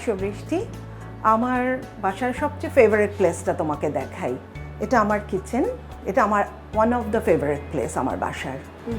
আসো বৃষ্টি, আমার বাসার সবচেয়ে ফেভারিট প্লেসটা তোমাকে দেখাই। এটা আমার কিচেন এটা আমার one of the favourite place আমার বাসার।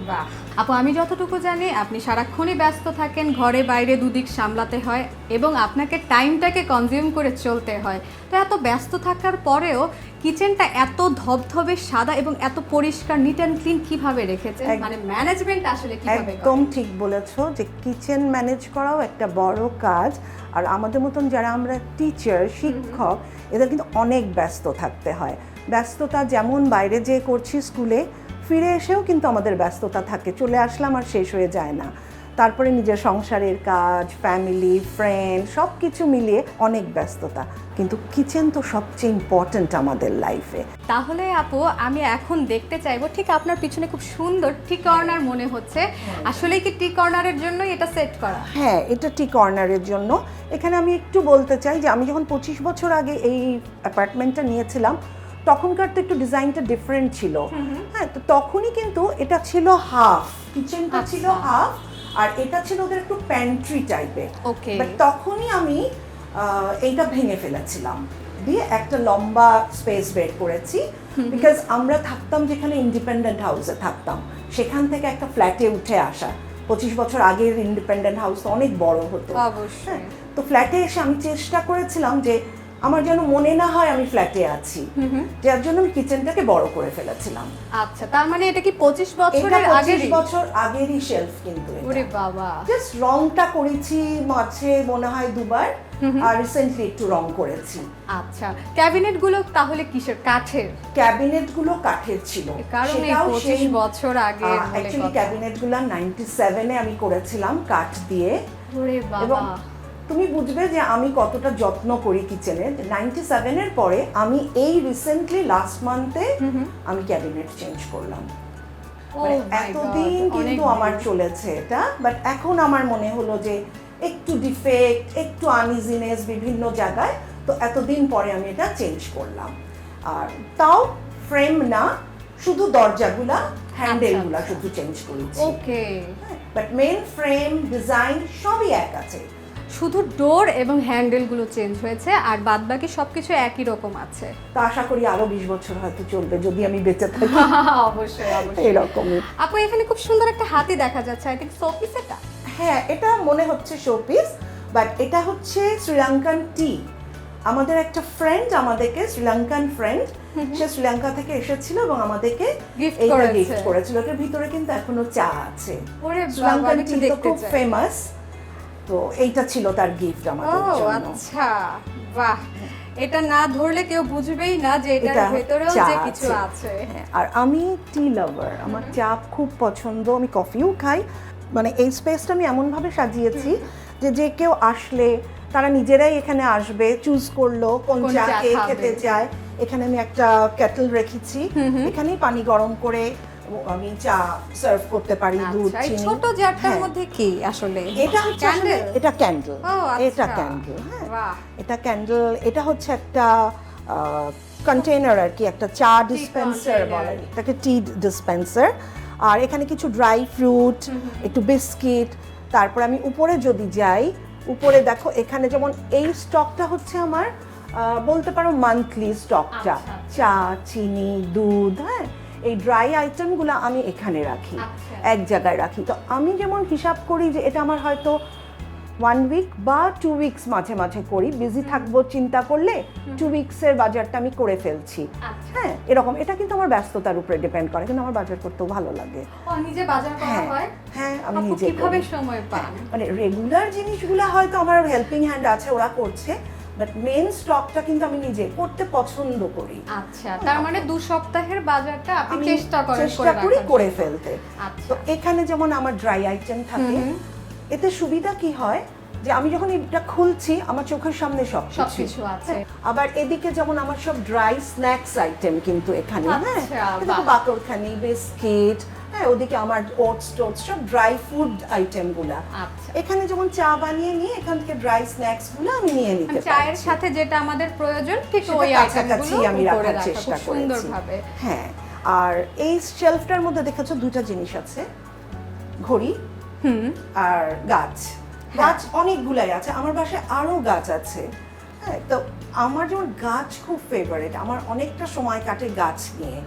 বাহ। আপু, আমি যতটুকু জানি, আপনি সারাক্ষণই ব্যস্ত থাকেন, ঘরে বাইরে দুদিক সামলাতে হয় এবং আপনাকে টাইমটাকে কনজিউম করে চলতে হয়। তো এত ব্যস্ত থাকার পরেও কিচেনটা এত ধবধবে সাদা এবং এত পরিষ্কার নিট অ্যান্ড ক্লিন কীভাবে রেখেছেন এক- মানে ম্যানেজমেন্ট আসলে কীভাবে একদম ঠিক বলেছ যে কিচেন ম্যানেজ করাও একটা বড় কাজ। আর আমাদের মতন যারা আমরা টিচার শিক্ষক এদের কিন্তু অনেক ব্যস্ত থাকতে হয়। ব্যস্ততা যেমন বাইরে যে করছি স্কুলে ফিরে এসেও কিন্তু আমাদের ব্যস্ততা থাকে। চলে আসলাম আর শেষ হয়ে যায় না। তারপরে নিজের সংসারের কাজ ফ্যামিলি ফ্রেন্ড সব কিছু মিলিয়ে অনেক ব্যস্ততা। কিন্তু কিচেন তো সবচেয়ে ইম্পর্ট্যান্ট আমাদের লাইফে তাহলে আপু আমি এখন দেখতে চাইব ঠিক আপনার পিছনে খুব সুন্দর টি কর্নার মনে হচ্ছে। আসলে কি টি কর্নারের জন্যই এটা সেট করা? হ্যাঁ এটা টি কর্নারের জন্য। এখানে আমি একটু বলতে চাই যে আমি যখন পঁচিশ বছর আগে এই অ্যাপার্টমেন্টটা নিয়েছিলাম তখনকার তো একটু ডিজাইনটা ডিফারেন্ট ছিল। হ্যাঁ তো তখনই কিন্তু এটা ছিল হাফ কিচেনটা ছিল আচ্ছা। হাফ আর এটা ছিল ওদের একটু প্যান্ট্রি টাইপের ওকে বাট তখনই আমি এইটা ভেঙে ফেলেছিলাম। দিয়ে একটা লম্বা স্পেস বের করেছি। বিকজ আমরা থাকতাম যেখানে ইন্ডিপেন্ডেন্ট হাউসে থাকতাম। সেখান থেকে একটা ফ্ল্যাটে উঠে আসা। পঁচিশ বছর আগের ইন্ডিপেন্ডেন্ট হাউস অনেক বড় হতো। অবশ্যই। হ্যাঁ, তো ফ্ল্যাটে এসে আমি চেষ্টা করেছিলাম যে আমার যেন মনে না হয় আমি ফ্ল্যাটে আছি। যার জন্য আমি কিচেনটাকে বড় করে ফেলেছিলাম। আচ্ছা তার মানে এটা কি পঁচিশ বছরের পঁচিশ আগের বছর আগেরই শেলফ কিন্তু ওরে বাবা। জাস্ট রংটা করেছি মাঝে মনে হয় দুবার আর রিসেন্টলি একটু রং করেছি। আচ্ছা ক্যাবিনেটগুলো তাহলে কিসের? কাঠের? ক্যাবিনেটগুলো কাঠের ছিল। কারণ পঁচিশ বছর আগে অ্যাকচুয়ালি ক্যাবিনেটগুলো নাইনটি সেভেনে আমি করেছিলাম কাঠ দিয়ে। ওরে এবং বাবা। তুমি বুঝবে যে আমি কতটা যত্ন করি কিচেনে নাইনটি সেভেনের পরে আমি এই রিসেন্টলি লাস্ট মান্থে আমি ক্যাবিনেট চেঞ্জ করলাম। Oh মানে এতদিন কিন্তু আমার চলেছে এটা বাট এখন আমার মনে হলো যে একটু ডিফেক্ট একটু আনইজিনেস বিভিন্ন জায়গায় তো এতদিন পরে আমি এটা চেঞ্জ করলাম। আর তাও ফ্রেম না শুধু দরজাগুলা হ্যান্ডেলগুলা আচ্ছা। শুধু চেঞ্জ করেছি। Okay but main frame design সবই এক আছে। শুধু ডোর এবং হ্যান্ডেলগুলো চেঞ্জ হয়েছে আর বাদ বাকি সবকিছু একই রকম আছে। তো আশা করি আরও বিশ বছর হয়তো চলবে যদি আমি বেঁচে থাকি। অবশ্যই অবশ্যই। এরকমই আপু এখানে খুব সুন্দর একটা হাতি দেখা যাচ্ছে আই থিঙ্ক শোপিস এটা? হ্যাঁ এটা মনে হচ্ছে শোপিস বাট এটা হচ্ছে শ্রীলঙ্কান টি আমাদের একটা ফ্রেন্ড আমাদেরকে শ্রীলঙ্কান ফ্রেন্ড সে শ্রীলঙ্কা থেকে এসেছিল এবং আমাদেরকে এইটা গিফট করেছিল। এটার ভিতরে কিন্তু এখনও চা আছে। শ্রীলঙ্কান টি তো খুব ফেমাস তো এইটা ছিল তার গিফট ও আমাদের জন্য। আচ্ছা। বাহ। এটা না ধরলে কেউ বুঝবেই না যে এটার এটা ভেতরেও যে কিছু আছে। হ্যাঁ, আর আমি টি লাভার আমার চা খুব পছন্দ আমি কফিও খাই। মানে এই স্পেসটা আমি এমনভাবে সাজিয়েছি যে যে কেউ আসলে তারা নিজেরাই এখানে আসবে চুজ করল কোন চা কে খেতে চায়। এখানে আমি একটা কেটল রেখেছি। এখানেই পানি গরম করে আমি চা সার্ভ করতে পারি দুধ আচ্ছা এই চিনি। ছোট জারটার হ্যাঁ। মধ্যে কি আসলে? এটা হচ্ছে এটা ক্যান্ডেল আচ্ছা। এটা ক্যান্ডেল হ্যাঁ। বাহ। এটা ক্যান্ডেল এটা হচ্ছে একটা কন্টেনার আর কি একটা চা ডিসপেন্সার। বলে। এটাকে টি ডিসপেন্সার আর এখানে কিছু ড্রাই ফ্রুট একটু বিস্কিট তারপর আমি উপরে যদি যাই উপরে দেখো এখানে যেমন এই স্টকটা হচ্ছে আমার বলতে পারো মান্থলি স্টকটা আচ্ছা। চা চিনি দুধ হ্যাঁ। এই ড্রাই আইটেমগুলো আমি এখানে রাখি আচ্ছা। এক জায়গায় রাখি। তো আমি যেমন হিসাব করি যে এটা আমার হয়তো ওয়ান উইক বা টু উইকস মাঝে মাঝে করি। বিজি থাকব চিন্তা করলে টু উইকসের বাজারটা আমি করে ফেলছি। আচ্ছা। হ্যাঁ এরকম। এটা কিন্তু আমার ব্যস্ততার উপরে ডিপেন্ড করে কিন্তু আমার বাজার করতেও ভালো লাগে। হ্যাঁ হয়? হ্যাঁ আমি নিজে কীভাবে সময় পান? মানে রেগুলার জিনিসগুলো হয়তো আমার হেল্পিং হ্যান্ড আছে ওরা করছে। বাট মেন স্টকটা কিন্তু আমি নিজে করতে পছন্দ করি। আচ্ছা তার মানে দু সপ্তাহের বাজারটা আপনি চেষ্টা করেন চেষ্টা করি করে ফেলতে। আচ্ছা। তো এখানে যেমন আমার ড্রাই আইটেম থাকে এতে সুবিধা কি হয়? যে আমি যখন এটা খুলছি আমার চোখের সামনে সব সবকিছু আছে। আবার এদিকে যেমন আমার সব ড্রাই স্ন্যাক্স আইটেম কিন্তু এখানে হ্যাঁ? আচ্ছা। বাকরখানি বিস্কিট হ্যাঁ ওদিকে আমার ওটস টোটস সব ড্রাই ফুড আইটেমগুলা। আচ্ছা। এখানে যেমন চা বানিয়ে নিয়ে এখান থেকে ড্রাই স্ন্যাক্সগুলো আমি নিয়ে নিতে মানে চায়ের সাথে যেটা আমাদের প্রয়োজন ঠিক ওই কাছাকাছি আইটেমগুলো আমি রাখার চেষ্টা করেছি। সুন্দরভাবে। হ্যাঁ আর এই শেলফটার মধ্যে দেখেছ দুটা জিনিস আছে? ঘড়ি হুম। আর গাছ। গাছ অনেকগুলাই আছে আমার বাসায় আরও গাছ আছে। হ্যাঁ তো আমার যেমন গাছ খুব ফেভারিট আমার অনেকটা সময় কাটে গাছ নিয়ে।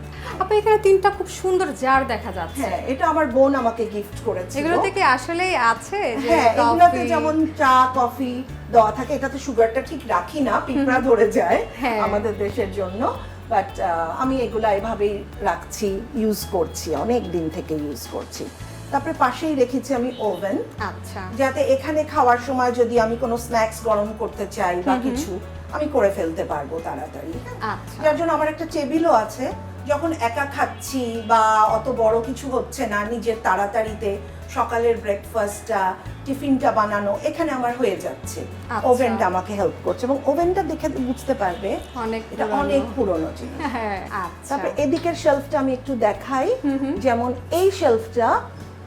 আপু এখানে তিনটা খুব সুন্দর জার দেখা যাচ্ছে। হ্যাঁ এটা আমার বোন আমাকে গিফট করেছিল। এগুলো থেকে আসলেই আছে হ্যাঁ এগুলোতে যেমন চা কফি দেওয়া থাকে এটাতে সুগারটা ঠিক রাখি না পিঁপড়া ধরে যায় হ্যাঁ। আমাদের দেশের জন্য। বাট আমি এগুলা এভাবেই রাখছি ইউজ করছি অনেক দিন থেকে ইউজ করছি। তারপরে পাশেই রেখেছি আমি ওভেন। আচ্ছা। যাতে এখানে খাওয়ার সময় যদি আমি কোনো স্ন্যাক্স গরম করতে চাই বা কিছু আমি করে ফেলতে পারব তাড়াতাড়ি। আচ্ছা। যার জন্য আমার একটা টেবিলও আছে। যখন একা খাচ্ছি বা অত বড় কিছু হচ্ছে না নিজের তাড়াতাড়িতে সকালের ব্রেকফাস্টটা টিফিনটা বানানো এখানে আমার হয়ে যাচ্ছে। আচ্ছা। ওভেনটা আমাকে হেল্প করছে এবং ওভেনটা দেখে বুঝতে পারবে অনেক এটা অনেক পুরনো জিনিস। হ্যাঁ আচ্ছা। তারপরে এদিকের শেলফটা আমি একটু দেখাই। যেমন এই শেলফটা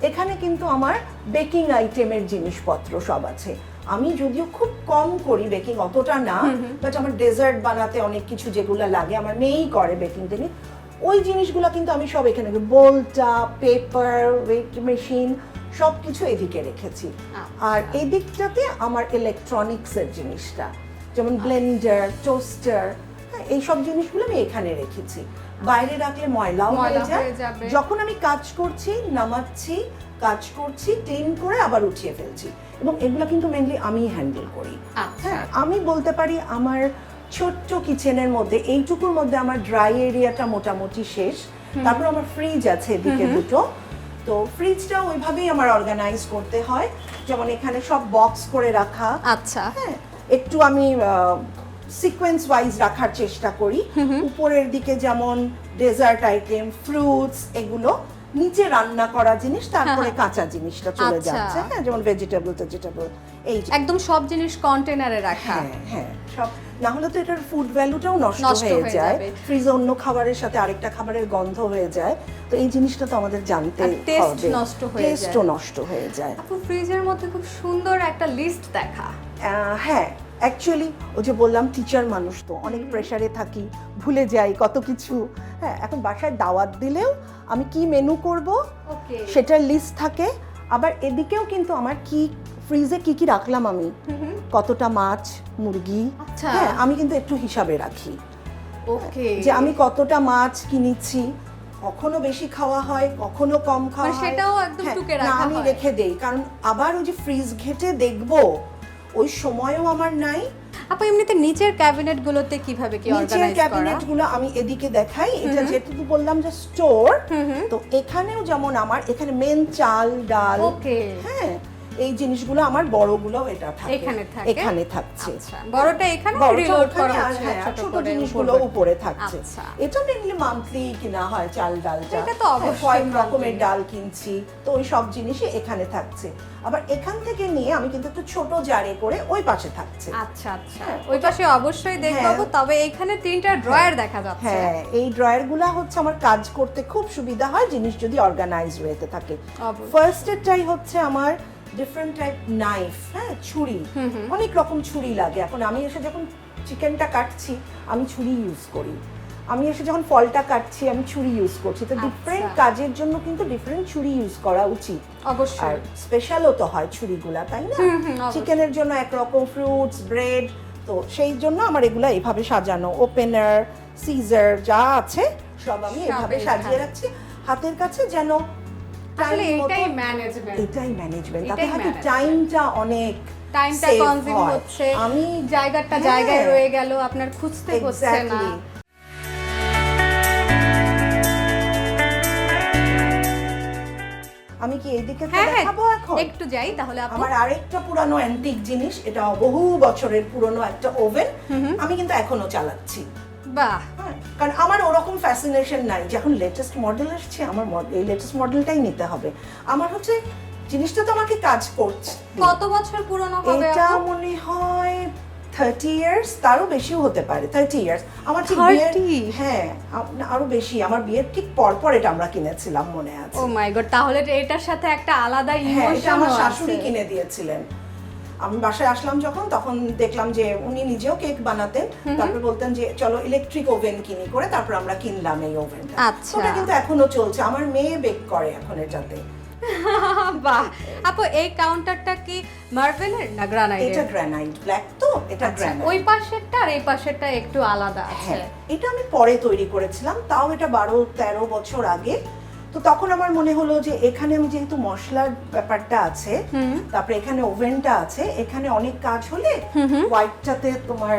এখানে কিন্তু আমার বেকিং আইটেমের জিনিসপত্র সব আছে। আমি যদিও খুব কম করি বেকিং অতটা না বাট আমার ডেজার্ট বানাতে অনেক কিছু যেগুলো লাগে আমার মেয়েই করে বেকিং টেকিং ওই জিনিসগুলো কিন্তু আমি সব এখানে বোলটা পেপার ওয়েট মেশিন সব কিছু এদিকে রেখেছি। আর এই দিকটাতে আমার ইলেকট্রনিক্সের জিনিসটা যেমন ব্লেন্ডার টোস্টার হ্যাঁ এইসব জিনিসগুলো আমি এখানে রেখেছি। বাইরে রাখলে ময়লাও হয়ে যায়। যখন আমি কাজ করছি নামাচ্ছি কাজ করছি ক্লিন করে আবার উঠিয়ে ফেলছি। এবং এগুলো কিন্তু মেনলি আমি হ্যান্ডেল করি। আচ্ছা। হ্যাঁ আমি বলতে পারি আমার ছোট্ট কিচেনের মধ্যে এইটুকুর মধ্যে আমার ড্রাই এরিয়াটা মোটামুটি শেষ। তারপর আমার ফ্রিজ আছে এদিকে দুটো। তো ফ্রিজটা ওইভাবেই আমার অর্গানাইজ করতে হয়। যেমন এখানে সব বক্স করে রাখা। আচ্ছা। হ্যাঁ একটু আমি সিকোয়েন্স ওয়াইজ রাখার চেষ্টা করি। উপরের দিকে যেমন ডেজার্ট আইটেম ফ্রুটস এগুলো নিচে রান্না করা জিনিস তারপরে কাঁচা জিনিসটা চলে আচ্ছা। যাচ্ছে। হ্যাঁ যেমন ভেজিটেবল ভেজিটেবল এই একদম সব জিনিস কন্টেনারে রাখা। হ্যাঁ হ্যাঁ সব। না হলে তো এটার ফুড ভ্যালুটাও নষ্ট হয়ে হয়ে যায়। ফ্রিজে অন্য খাবারের সাথে আরেকটা খাবারের গন্ধ হয়ে যায়। তো এই জিনিসটা তো আমাদের জানতে হবে। নষ্ট হয়ে যায়। টেস্টও নষ্ট হয়ে যায়। আপু ফ্রিজের মধ্যে খুব সুন্দর একটা লিস্ট দেখা। হ্যাঁ অ্যাকচুয়ালি ও যে বললাম টিচার মানুষ তো অনেক প্রেসারে থাকি ভুলে যাই কত কিছু। হ্যাঁ এখন বাসায় দাওয়াত দিলেও আমি কি মেনু করব ওকে সেটার লিস্ট থাকে। আবার এদিকেও কিন্তু আমার কি ফ্রিজে কি কি রাখলাম আমি? কতটা মাছ মুরগি? আচ্ছা। হ্যাঁ আমি কিন্তু একটু হিসাবে রাখি। ওকে যে আমি কতটা মাছ কিনেছি কখনো বেশি খাওয়া হয় কখনো কম খাওয়া মানে হয়। সেটাও একদম হ্যাঁ, টুকে রাখা আমি রেখে দেই। কারণ আবার ওই যে ফ্রিজ ঘেটে দেখব ওই সময়ও আমার নাই। আপু এমনিতে নিচের ক্যাবিনেট গুলোতে কীভাবে কি নিচের অর্গানাইজ করা? ক্যাবিনেটগুলো আমি এদিকে দেখাই। এটা যেটুকু বললাম যে স্টোর তো এখানেও যেমন আমার এখানে মেন চাল ডাল ওকে হ্যাঁ এই জিনিসগুলো আমার বড়গুলো এটা থাকে। এখানে থাকে? এখানে থাকছে। আচ্ছা। বড়টা এখানে রিলোড করা হচ্ছে হ্যাঁ, ছোট জিনিসগুলো উপরে। থাকছে। আচ্ছা। এটা মেনলি মান্থলি কিনা হয় চাল ডালটা এটা তো অবশ্যই রকমের ডাল কিনছি তো ওই সব জিনিসই এখানে থাকছে। আবার এখান থেকে নিয়ে আমি কিন্তু একটু ছোট জারে করে ওই পাশে থাকছে। আচ্ছা আচ্ছা। হ্যাঁ, ওই পাশে অবশ্যই দেখব হ্যাঁ। তবে এখানে তিনটা ড্রয়ার দেখা যাচ্ছে। হ্যাঁ এই ড্রয়ারগুলো হচ্ছে আমার কাজ করতে খুব সুবিধা হয় জিনিস যদি অর্গানাইজ হয়েতে থাকে। ফার্স্ট এরটাই হচ্ছে আমার ডিফারেন্ট টাইপ নাইফ হ্যাঁ ছুরি। অনেক রকম ছুরি লাগে। এখন আমি এসে যখন চিকেনটা কাটছি আমি ছুরি ইউজ করি। আমি এসে যখন ফলটা কাটছি আমি ছুরি ইউজ করছি। তো ডিফারেন্ট আচ্ছা। কাজের জন্য কিন্তু ডিফারেন্ট ছুরি ইউজ করা উচিত। আর অবশ্যই স্পেশালও তো হয় ছুরিগুলা তাই না। চিকেনের জন্য একরকম ফ্রুটস ব্রেড তো সেই জন্য আমার এগুলা এভাবে সাজানো। ওপেনার সিজার যা আছে সব আমি এভাবে সাজিয়ে রাখছি। হাতের কাছে যেন আসলে এটাই ম্যানেজমেন্ট এটাই ম্যানেজমেন্ট তাতে এটাই হয় কি management। টাইমটা অনেক টাইমটা কনজিউম হচ্ছে। আমি জায়গাটা। জায়গায় রয়ে গেল আপনার খুঁজতে হচ্ছে না। আমি কি এইদিকে হ্যাঁ হ্যাঁ। দেখাবো এখন? একটু যাই তাহলে আমার আরেকটা পুরানো অ্যান্টিক জিনিস এটা বহু বছরের পুরনো একটা ওভেন আমি কিন্তু এখনও চালাচ্ছি। বাহ। কারণ আমার ওরকম ফ্যাসিনেশন নাই যে এখন লেটেস্ট মডেল আসছে আমার এই লেটেস্ট মডেলটাই নিতে হবে। আমার হচ্ছে জিনিসটা তো আমাকে কাজ করছে। কত বছর পুরনো হবে এটা মনে হয় থার্টি ইয়ার্স তারও বেশিও হতে পারে থার্টি ইয়ার্স আমার ঠিক বিয়ের হ্যাঁ আরও বেশি। আমার বিয়ের ঠিক পর পর এটা আমরা কিনেছিলাম মনে আছে। ও মাই গড তাহলে এটার সাথে একটা আলাদা হ্যাঁ এটা আমার শাশুড়ি কিনে দিয়েছিলেন। আমি বাসায় আসলাম যখন তখন দেখলাম যে উনি নিজেও কেক বানাতেন। তারপর বলতেন যে চলো ইলেকট্রিক ওভেন কিনি করে তারপর আমরা কিনলাম এই ওভেনটা আচ্ছা। ওটা কিন্তু এখনও চলছে। আমার মেয়ে বেক করে এখন এটাতে। বাহ! আপু এই কাউন্টারটা কি মার্বেলের না এটা গ্রানাইট ব্ল্যাক তো? এটা গ্রানাইট ওই পাশেরটা আর এই পাশেরটা একটু আলাদা আছে। হ্যাঁ এটা আমি পরে তৈরি করেছিলাম। তাও এটা বারো তেরো বছর আগে। তো তখন আমার মনে হলো যে এখানে আমি যেহেতু মশলার ব্যাপারটা আছে তারপরে এখানে ওভেনটা আছে এখানে অনেক কাজ হলে হোয়াইটটাতে তোমার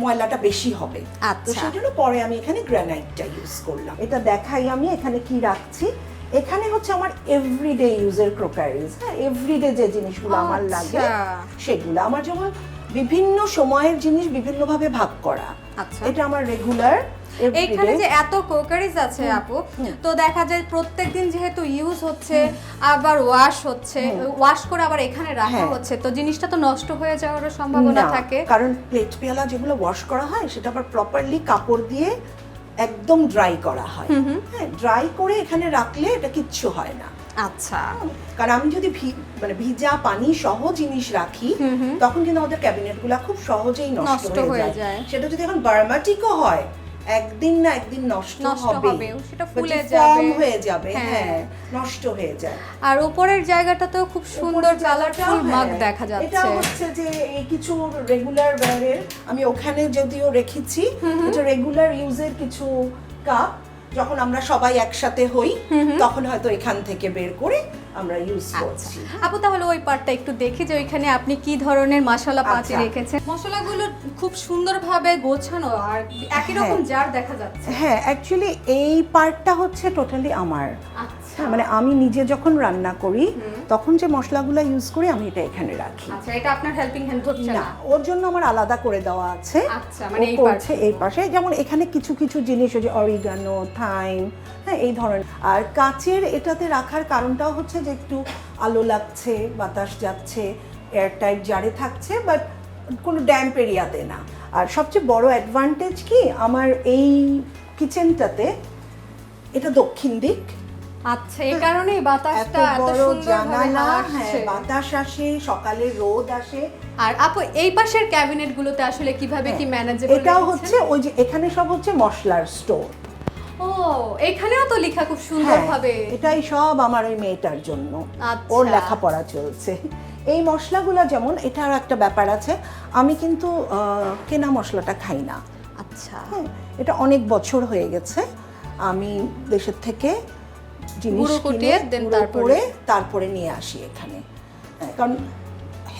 ময়লাটা বেশি হবে। তো আচ্ছা। সেই জন্য পরে আমি এখানে গ্রানাইটটা ইউজ করলাম। এটা দেখাই আমি এখানে কি রাখছি। এখানে হচ্ছে আমার এভরিডে ইউজের ক্রোকারিজ হ্যাঁ এভরিডে যে জিনিসগুলো আমার লাগে আচ্ছা। সেগুলো। আমার যেমন বিভিন্ন সময়ের জিনিস বিভিন্নভাবে ভাগ করা। আচ্ছা। এটা আমার রেগুলার এইখানে যে এত কোকারিজ আছে আপু তো দেখা যায় প্রত্যেকদিন যেহেতু ইউজ হচ্ছে আবার ওয়াশ হচ্ছে ওয়াশ করে আবার এখানে রাখা হ্যাঁ। হচ্ছে তো জিনিসটা তো নষ্ট হয়ে যাওয়ারও সম্ভাবনা থাকে। কারণ প্লেট পেয়ালা যেগুলো ওয়াশ করা হয় সেটা আবার প্রপারলি কাপড় দিয়ে একদম ড্রাই করা হয়। হ্যাঁ ড্রাই করে এখানে রাখলে এটা কিচ্ছু হয় না। আচ্ছা। কারণ আমি যদি মানে ভিজা পানি সহ জিনিস রাখি তখন কিন্তু আমাদের ক্যাবিনেটগুলা খুব সহজেই নষ্ট হয়ে যায়। যায়। সেটা যদি এখন বার্মাটিকও হয় একদিন না একদিন নষ্ট হবে। সেটা ফুলে যাবে। হয়ে যাবে হ্যাঁ। হ্যাঁ নষ্ট হয়ে যায়। আর উপরের জায়গাটাতেও খুব সুন্দর কালারফুল মাগ দেখা যাচ্ছে। এটা হচ্ছে যে এই কিছু রেগুলার ওয়্যারের আমি ওখানে যদিও রেখেছি এটা রেগুলার ইউজের কিছু কাপ যখন আমরা সবাই একসাথে হই তখন হয়তো এখান থেকে বের করে আমরা ইউজ আচ্ছা। করছি। আপু তাহলে ওই পার্টটা একটু দেখি যে ওইখানে আপনি কি ধরনের মশলা পাতি আচ্ছা। রেখেছেন? মশলাগুলো খুব সুন্দরভাবে গোছানো আর একই রকম হ্যাঁ। জার দেখা যাচ্ছে। হ্যাঁ অ্যাকচুয়ালি এই পার্টটা হচ্ছে টোটালি আমার। আচ্ছা। মানে আমি নিজে যখন রান্না করি তখন যে মশলাগুলো ইউজ করি আমি এটা এখানে রাখি। আচ্ছা এটা আপনার হেল্পিং হ্যান্ড হচ্ছে না ওর জন্য আমার আলাদা করে দেওয়া আছে। আচ্ছা, মানে এই পাশে। এই পাশে। যেমন এখানে কিছু কিছু জিনিস ওই যে অরিগানো থাইম হ্যাঁ এই ধরনের। আর কাচের এটাতে রাখার কারণটাও হচ্ছে যে একটু আলো লাগছে বাতাস যাচ্ছে এয়ার টাইট জারে থাকছে বাট কোনো ড্যাম্প এরিয়াতে না। আর সবচেয়ে বড় অ্যাডভান্টেজ কি? আমার এই কিচেনটাতে এটা দক্ষিণ দিক আচ্ছা এই কারণেই এত বাতাসটা এত সুন্দর জানালা হ্যাঁ বাতাস আসে সকালে রোদ আসে। আর আপু এই পাশের ক্যাবিনেট গুলোতে আসলে কীভাবে কি ম্যানেজেবল এটাও হচ্ছে ওই যে এখানে সব হচ্ছে মশলার স্টোর ও এখানেও তো লেখা খুব সুন্দরভাবে। হ্যাঁ, এটাই সব আমার ওই মেয়েটার জন্য। আচ্ছা। ওর লেখাপড়া চলছে। এই মশলাগুলো যেমন এটার একটা ব্যাপার আছে আমি কিন্তু কেনা মশলাটা খাই না। আচ্ছা। হ্যাঁ এটা অনেক বছর হয়ে গেছে আমি দেশের থেকে জিনিস কিনে তারপরে- তারপরে নিয়ে আসি এখানে। হ্যাঁ, কারণ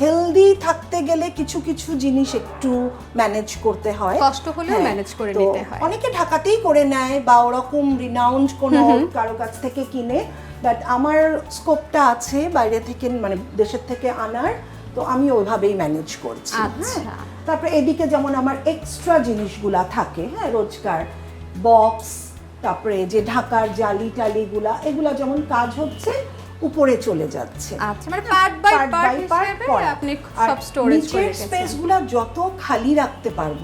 হেলদি থাকতে গেলে কিছু কিছু জিনিস একটু ম্যানেজ করতে হয়। কষ্ট হলেও হ্যাঁ, manage করে নিতে হয়। অনেকে ঢাকাতেই করে নেয় বা ওরকম রিনাউন্ড কোনো কারও কাছ থেকে কিনে। বাট আমার স্কোপটা আছে বাইরে থেকে মানে দেশের থেকে আনার তো আমি ওইভাবেই ম্যানেজ করছি। আচ্ছা। হ্যাঁ তারপরে এদিকে যেমন আমার এক্সট্রা জিনিসগুলা থাকে হ্যাঁ রোজকার বক্স তারপরে যে ঢাকার জালি টালিগুলা এগুলা যেমন কাজ হচ্ছে উপরে চলে যাচ্ছে। আচ্ছা মানে পার্ট বাই পার্ট হিসেবে আপনি সব স্টোরেজ করে নিচের রেখেছেন। যত খালি রাখতে পারব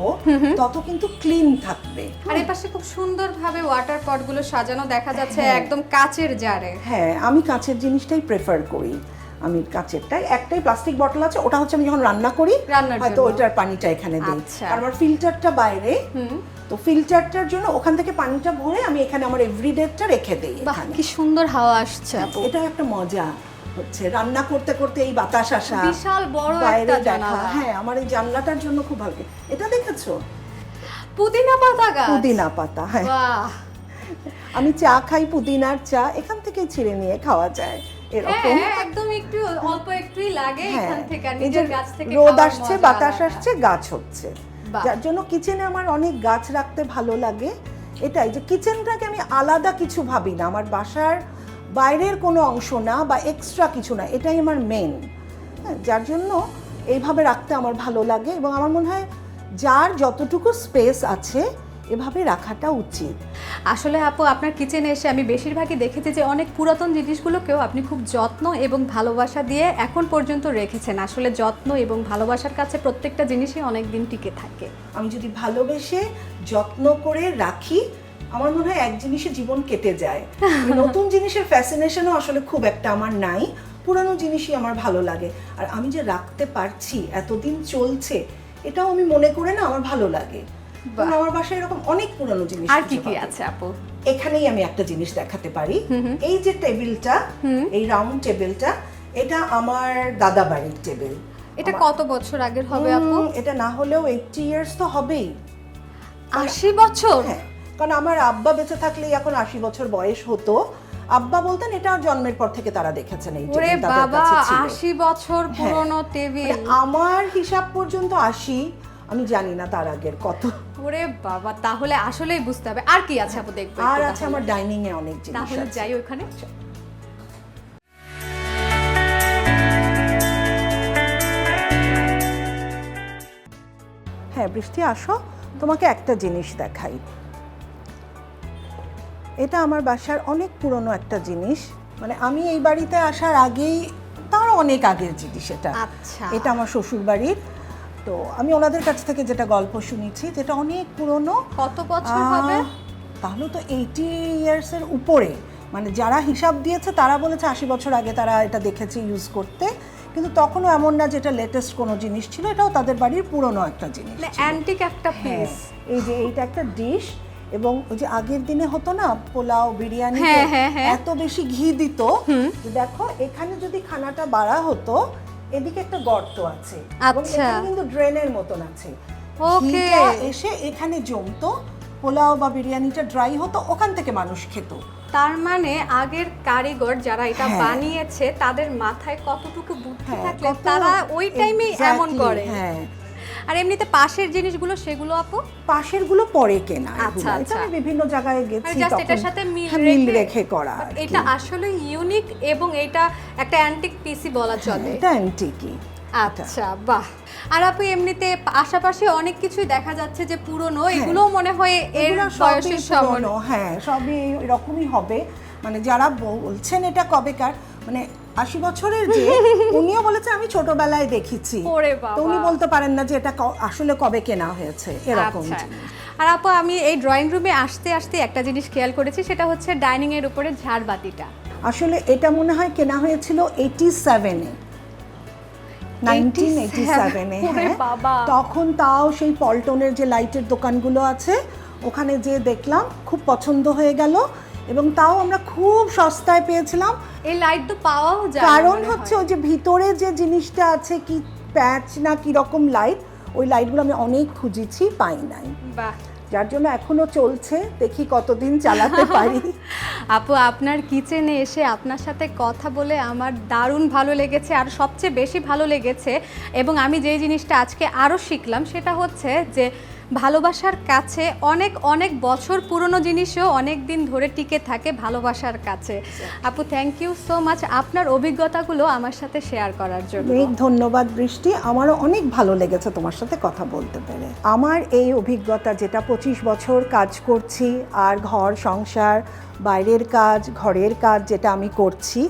তত কিন্তু ক্লিন থাকবে। আর এই পাশে খুব সুন্দরভাবে ওয়াটার পটগুলো সাজানো দেখা যাচ্ছে হ্যাঁ। একদম কাচের জারে। হ্যাঁ আমি কাঁচের জিনিসটাই প্রেফার করি। আমি কাঁচেরটাই একটাই প্লাস্টিক বটল আছে ওটা হচ্ছে আমি যখন রান্না করি হয়তো ওইটার পানিটা এখানে দিই। আচ্ছা। আর আমার ফিল্টারটা বাইরে। তো ফিল্টারটার জন্য ওখান থেকে পানিটা ভরে আমি এখানে আমার এভরিডেটা রেখে দিই বাহ কি সুন্দর হাওয়া আসছে আপু। এটা একটা মজা হচ্ছে। রান্না করতে করতে এই বাতাস আসা বিশাল বড় একটা জানালা। হ্যাঁ আমার এই জানলাটার জন্য খুব ভালো এটা দেখেছ? পুদিনা পাতা গাছ। পুদিনা পাতা হ্যাঁ। আমি চা খাই পুদিনার চা এখান থেকে ছিঁড়ে নিয়ে খাওয়া যায় এরকম। হ্যাঁ একদম একটু অল্প একটুই লাগে হ্যাঁ এখান থেকে নিজের গাছ থেকে রোদ আসছে বাতাস আসছে গাছ হচ্ছে। যার জন্য কিচেনে আমার অনেক গাছ রাখতে ভালো লাগে। এটাই যে কিচেনটাকে আমি আলাদা কিছু ভাবি না। আমার বাসার বাইরের কোনো অংশ না বা এক্সট্রা কিছু না, এটাই আমার মেন যার জন্য এইভাবে রাখতে আমার ভালো লাগে এবং আমার মনে হয় যার যতটুকু স্পেস আছে এভাবে রাখাটা উচিত। আসলে আপু আপনার কিচেনে এসে আমি বেশিরভাগই দেখেছি যে অনেক পুরাতন জিনিসগুলোকেও আপনি খুব যত্ন এবং ভালোবাসা দিয়ে এখন পর্যন্ত রেখেছেন। আসলে যত্ন এবং ভালোবাসার কাছে প্রত্যেকটা জিনিসই অনেক দিন টিকে থাকে। আমি যদি ভালোবেসে যত্ন করে রাখি আমার মনে হয় এক জিনিসে জীবন কেটে যায়। নতুন জিনিসের ফ্যাসিনেশনও আসলে খুব একটা আমার নাই। পুরানো জিনিসই আমার ভালো লাগে। আর আমি যে রাখতে পারছি এতদিন চলছে এটাও আমি মনে করে না আমার ভালো লাগে। আমার বাসায় এরকম অনেক পুরানো জিনিস আর কি কি আছে আপু? এখানেই আমি একটা জিনিস দেখাতে পারি। এই যে টেবিলটা এই রাউন্ড টেবিলটা এটা আমার দাদা বাড়ির টেবিল এটা কত বছর আগের হবে আপু? এটা না হলেও এইটটি ইয়ার্স তো হবেই। আশি বছর? হ্যাঁ কারণ আমার আব্বা বেঁচে থাকলেই এখন আশি বছর বয়স হতো। আব্বা বলতেন এটা জন্মের পর থেকে তারা দেখেছেন এই ওরে বাবা কাছে ছিল। আশি বছর পুরনো টেবিল মানে আমার হিসাব পর্যন্ত আশি আমি জানি না তার আগের কত। ওরে বাবা তাহলে আসলেই বুঝতে হবে। আর কি আছে আপু দেখব আর আছে আমার ডাইনিং এ অনেক জিনিস তাহলে যাই ওখানে হ্যাঁ বৃষ্টি আসো। তোমাকে একটা জিনিস দেখাই। এটা আমার বাসার অনেক পুরনো একটা জিনিস। মানে আমি এই বাড়িতে আসার আগেই তার অনেক আগের জিনিস এটা। আচ্ছা। এটা আমার শ্বশুর বাড়ির তো আমি ওনাদের কাছ থেকে যেটা গল্প শুনেছি যেটা অনেক পুরনো। কত বছর হবে? তাহলে তো এইটি ইয়ার্সের উপরে। মানে যারা হিসাব দিয়েছে তারা বলেছে আশি বছর আগে তারা এটা দেখেছে ইউজ করতে। কিন্তু তখনও এমন না যেটা লেটেস্ট কোনো জিনিস ছিল এটাও তাদের বাড়ির পুরনো একটা জিনিস। অ্যান্টিক একটা হ্যাঁ, পিস এই যে এইটা একটা ডিশ এবং ওই যে আগের দিনে হতো না পোলাও বিরিয়ানি হ্যাঁ, হ্যাঁ, হ্যাঁ। এত বেশি ঘি দিত। দেখো এখানে যদি খানাটা বাড়া হতো এদিকে একটা গর্ত আছে। আচ্ছা। কিন্তু ড্রেনের মতন আছে। ওকে এসে এখানে জমতো পোলাও বা বিরিয়ানিটা ড্রাই হতো ওখান থেকে মানুষ খেত। তার মানে আগের কারিগর যারা এটা হ্যাঁ। বানিয়েছে তাদের মাথায় কতটুকু বুদ্ধি থাকে থাকলে তারা ওই টাইমে এমন করে। হ্যাঁ। আর এমনিতে পাশের জিনিসগুলো সেগুলো আপু? পাশেরগুলো পরে কেনা আচ্ছা, আচ্ছা। আমি বিভিন্ন জায়গায় গেছি মানে জাস্ট এটার সাথে মিল হ্যাঁ, রেখে রেখে করা। এটা আসলে ইউনিক এবং এটা একটা অ্যান্টিক পিসি বলা চলে। এটা অ্যান্টিকি আচ্ছা বাহ। আর আপু এমনিতে আশেপাশে অনেক কিছুই দেখা যাচ্ছে যে পুরনো হ্যাঁ। এগুলো মনে হয় এর বয়সের সমান। হ্যাঁ সবই এরকমই হবে। মানে যারা বলছেন এটা কবেকার মানে আশি বছরের যে উনিও বলেছে আমি ছোটবেলায় দেখেছি। তো উনি বলতে পারেন না যে এটা আসলে কবে কেনা হয়েছে এরকম আচ্ছা। আর আপু আমি এই ড্রয়িং রুমে আসতে আসতে একটা জিনিস খেয়াল করেছি সেটা হচ্ছে ডাইনিং এর উপরে ঝাড়বাতিটা আসলে এটা মনে হয় কেনা হয়েছিল এইটি সেভেনে নাইনটিন এইটি সেভেনে। তখন তাও সেই পল্টনের যে লাইটের দোকানগুলো আছে ওখানে যে দেখলাম খুব পছন্দ হয়ে গেল। এবং তাও আমরা খুব সস্তায় পেয়েছিলাম। এই লাইট তো পাওয়াও যায় কারণ হচ্ছে ওই যে ভিতরে যে জিনিসটা আছে কি প্যাচ না কি রকম লাইট ওই লাইটগুলো আমি অনেক খুঁজেছি পাই নাই। বাহ। যার জন্য এখনও চলছে দেখি কতদিন চালাতে পারি। আপু আপনার কিচেনে এসে আপনার সাথে কথা বলে আমার দারুণ ভালো লেগেছে আর সবচেয়ে বেশি ভালো লেগেছে এবং আমি যেই জিনিসটা আজকে আরও শিখলাম সেটা হচ্ছে যে ভালোবাসার কাছে অনেক অনেক বছর পুরনো জিনিসও অনেক দিন ধরে টিকে থাকে ভালোবাসার কাছে। আপু থ্যাংক ইউ সো মাচ আপনার অভিজ্ঞতাগুলো আমার সাথে শেয়ার করার জন্য। অনেক ধন্যবাদ বৃষ্টি, আমারও অনেক ভালো লেগেছে তোমার সাথে কথা বলতে পেরে। আমার এই অভিজ্ঞতা যেটা পঁচিশ বছর কাজ করছি, আর ঘর, সংসার, বাইরের কাজ, ঘরের কাজ যেটা আমি করছি,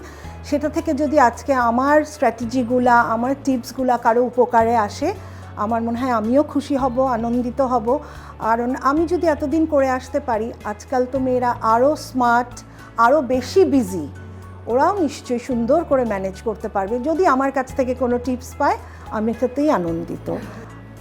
সেটা থেকে যদি আজকে আমার স্ট্র্যাটেজিগুলা আমার টিপসগুলা কারও উপকারে আসে আমার মনে হয় আমিও খুশি হব, আনন্দিত হব। কারণ আমি যদি এতদিন করে আসতে পারি, আজকাল তো মেয়েরা আরও স্মার্ট আরও বেশি বিজি ওরাও নিশ্চয়ই সুন্দর করে ম্যানেজ করতে পারবে। যদি আমার কাছ থেকে কোনো টিপস পায়, আমি এটাতেই আনন্দিত।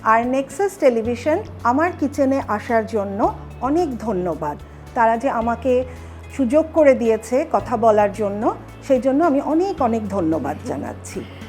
আর নেক্সাস টেলিভিশন আমার কিচেনে আসার জন্য অনেক ধন্যবাদ। তারা যে আমাকে সুযোগ করে দিয়েছে কথা বলার জন্য, সেই জন্য আমি অনেক অনেক ধন্যবাদ জানাচ্ছি।